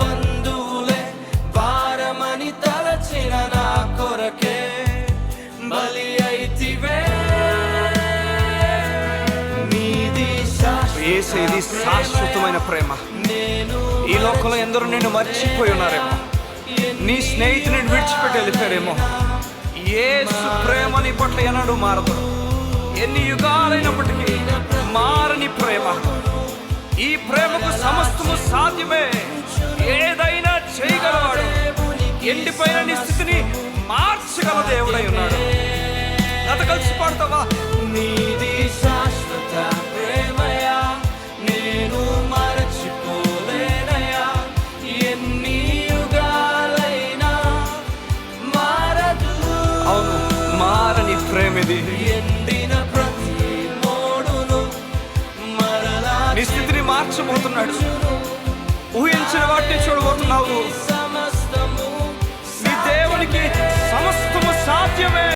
బంధువులే భారమని తలచిన నా కొరకే బలి అయితివే. నీది ఏసే ఇది శాశ్వతమైన ప్రేమ. నేను ఈ లోకంలో ఎందరో నిన్ను మర్చిపోయి ఉన్నారేమో. నీ స్నేహితుని విడిచిపెట్టి వెళ్ళిపోయారేమో. ఏసు ప్రేమ నీ పట్ల ఎన్నడూ మారదు. ఎన్ని యుగాలైనప్పటికీ ఈ ప్రేమకు సమస్తము సాధ్యమే. ఏదైనా చేయగలవాడు ఎండిపోయిన నీ స్థితిని మార్చగల దేవుడై ఉన్నాడు. గత కలిసి పాడతావా? నీది శాశ్వత ప్రేమయా నేను మరచిపోలేనయా. ఎన్ని యుగాలైనా మారదు. అవును మారని ప్రేమిది. ఎండిన మార్చబోతున్నాడు ఊహించిన వాటిని చూడబోతున్నావు. మీ దేవునికి సమస్తము సాధ్యమే.